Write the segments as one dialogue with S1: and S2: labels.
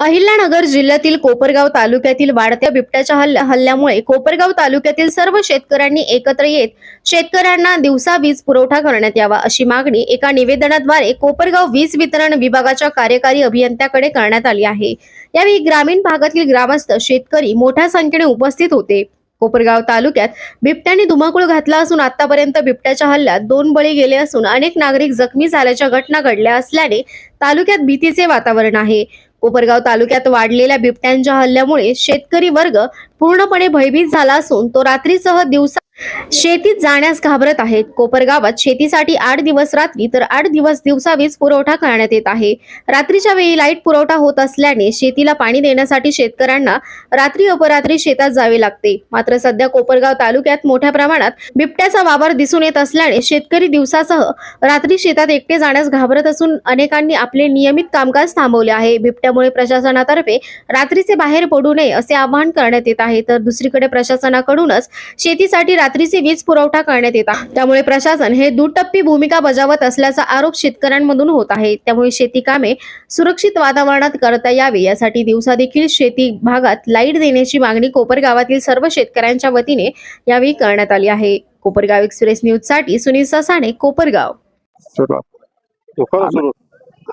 S1: अहिल्यानगर जिल्ह्यातील कोपरगाव तालुक्यातील वाढत्या बिबट्याच्या हल्ल्या हल्ल्यामुळे कोपरगाव तालुक्यातील सर्व शेतकऱ्यांनी एकत्र येत शेतकऱ्यांना दिवसा वीज पुरवठा करण्यात यावा अशी मागणी एका निवेदनाद्वारे कोपरगाव वीज वितरण विभागाच्या कार्यकारी अभियंत्याकडे करण्यात आली आहे. यावेळी ग्रामीण भागातील ग्रामस्थ शेतकरी मोठ्या संख्येने उपस्थित होते. कोपरगाव तालुक्यात बिबट्याने धुमाकूळ घातला असून आतापर्यंत बिबट्याच्या हल्ल्यात दोन बळी गेले असून अनेक नागरिक जखमी झाल्याच्या घटना घडल्या असल्याने तालुक्यात भीतीचे वातावरण आहे. कोपरगाव तालुक्यात वाढलेल्या बिबट्यांच्या हल्ल्यामुळे शेतकरी वर्ग पूर्णपणे भयभीत झाला असून तो रात्रीसह दिवसा शेतीत जाण्यास घाबरत आहेत. कोपरगावात शेतीसाठी आठ दिवस रात्री तर आठ दिवस दिवसा वीज पुरवठा करण्यात येत आहे. रात्रीच्या वेळी लाइट पुरवठा होत असल्याने शेतीला पाणी देण्यासाठी शेतकऱ्यांना रात्री अपरात्री शेतात जावे लागते. मात्र सध्या कोपरगाव तालुक्यात मोठ्या प्रमाणात बिबट्याचा वावर दिसून येत असल्याने शेतकरी दिवसासह रात्री शेतात एकटे जाण्यास घाबरत असून अनेकांनी आपले नियमित कामकाज थांबवले आहे. बिबट्यामुळे प्रशासनातर्फे रात्रीचे बाहेर पडू नये असे आवाहन करण्यात येत आहे. तर दुसरीकडे प्रशासनाकडूनच शेतीसाठी रात्रीची वीज पुरवठा करण्यात येत आहे. त्यामुळे प्रशासन हे दुटप्पी भूमिका बजावत असल्याचा आरोप शेतकऱ्यांमधून होत आहे. त्यामुळे शेती कामे सुरक्षित वातावरणात करता यावी यासाठी दिवसा देखील शेती भागात लाइट देण्याची मागणी कोपर गावातील सर्व शेतकऱ्यांच्या वतीने यावेळी करण्यात आली आहे. कोपरगाव एक्सप्रेस न्यूजसाठी सुनील ससाणे कोपरगाव.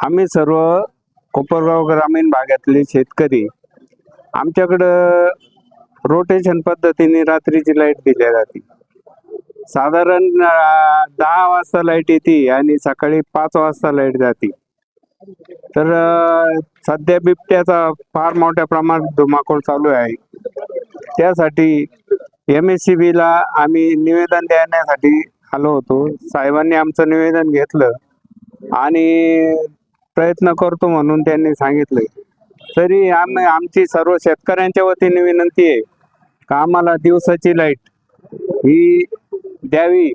S2: आम्ही सर्व कोपरगाव ग्रामीण भागातले शेतकरी आमच्याकडं रोटेशन पद्धतीने रात्रीची लाइट दिल्या जाते. साधारण दहा वाजता लाइट येते आणि सकाळी पाच वाजता लाइट जाते. तर सध्या बिबट्याचा फार मोठ्या प्रमाणात धुमाकूळ चालू आहे. त्यासाठी एम एस सी बीला आम्ही निवेदन देण्यासाठी आलो होतो. साहेबांनी आमचं निवेदन घेतलं आणि प्रयत्न करतो म्हणून त्यांनी सांगितलं तरी आम्ही आमची सर्व शेतकऱ्यांच्या वतीने विनंती आहे कामाला आम्हाला दिवसाची लाइट. ही द्यावी.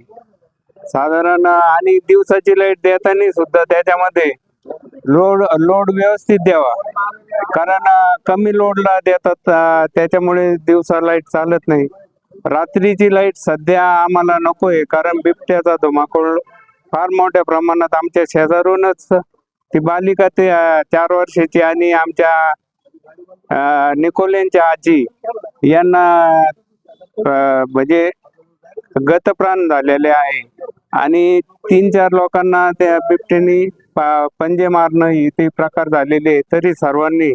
S2: साधारण आणि दिवसाची लाइट देताना सुद्धा त्याच्यामध्ये लोड लोड व्यवस्थित द्यावा. कारण कमी लोडला देतात त्याच्यामुळे दिवसा लाइट चालत नाही. रात्रीची लाइट सध्या आम्हाला नको आहे कारण बिबट्याचा धुमाकूळ फार मोठ्या प्रमाणात आमच्या शेजारूनच ती बालिका ते चार वर्षाची आणि आमच्या निकोलेंच्या आजी यांना म्हणजे गतप्राण झालेले आहे. आणि तीन चार लोकांना त्या बिबट्यानी पंजे मारणं ही ते प्रकार झालेले आहे. तरी सर्वांनी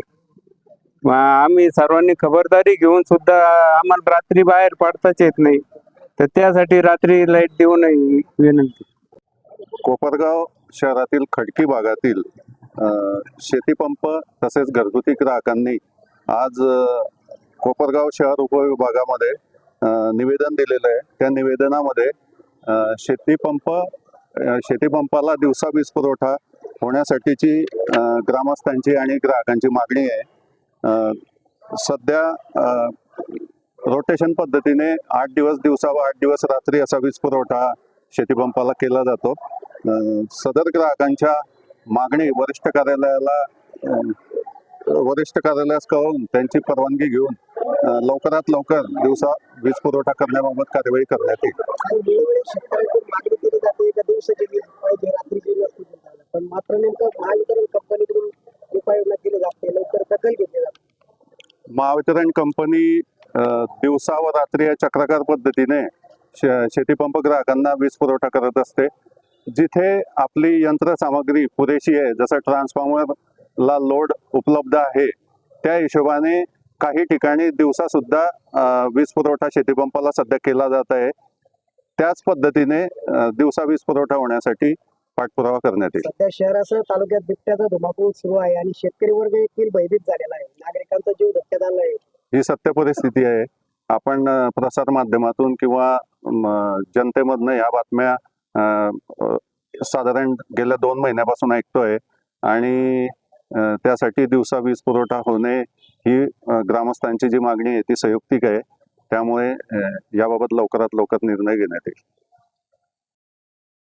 S2: आम्ही सर्वांनी खबरदारी घेऊन सुद्धा आम्हाला रात्री बाहेर पडताच येत नाही. तर त्यासाठी रात्री लाइट देऊ नये विनंती.
S3: कोपरगाव शहरातील खडकी भागातील शेतीपंप तसेच घरगुती ग्राहकांनी आज कोपरगाव शहर उपविभागामध्ये निवेदन दिलेलं आहे. त्या निवेदनामध्ये शेतीपंप शेतीपंपाला दिवसा वीज पुरवठा होण्यासाठीची ग्रामस्थांची आणि ग्राहकांची मागणी आहे. सध्या रोटेशन पद्धतीने आठ दिवस दिवसा व आठ दिवस रात्री असा वीज पुरवठा शेतीपंपाला केला जातो. सदर ग्राहकांच्या मागणी वरिष्ठ कार्यालयाला वरिष्ठ कार्यालयास कळवून त्यांची परवानगी घेऊन लवकरात लवकर दिवसा वीज पुरवठा करण्याबाबत कार्यवाही करण्यात येईल.
S4: महावितरण
S3: कंपनी दिवसा व रात्री या चक्राकार पद्धतीने शेतीपंप ग्राहकांना वीज पुरवठा करत असते. जिथे आपली यंत्रसामग्री पुरेशी आहे जसं ट्रान्सफॉर्मरला लोड उपलब्ध आहे त्या हिशोबाने काही ठिकाणी दिवसा सुद्धा अं, वीज पुरवठा शेतीपंपाला सध्या केला जात आहे. त्याच पद्धतीने दिवसा वीज पुरवठा होण्यासाठी पाठपुरावा करण्यात येईल.
S4: सध्या शहरासह तालुक्यात बिबट्याचा धुमाकूळ सुरू आहे आणि शेतकरी वर्ग देखील भयभीत झालेला आहे. नागरिकांचा जीव धोक्यात आला आहे.
S3: ही सत्य परिस्थिती आहे. आपण प्रसार माध्यमातून किंवा जनतेमधनं ह्या बातम्या साधारण गेल्या दोन महिन्यापासून ऐकतोय. आणि त्यासाठी दिवसा वीज पुरवठा होणे ही ग्रामस्थांची जी मागणी आहे ती संयुक्तिक आहे. त्यामुळे याबाबत लवकरात लवकर निर्णय घेण्यात येईल.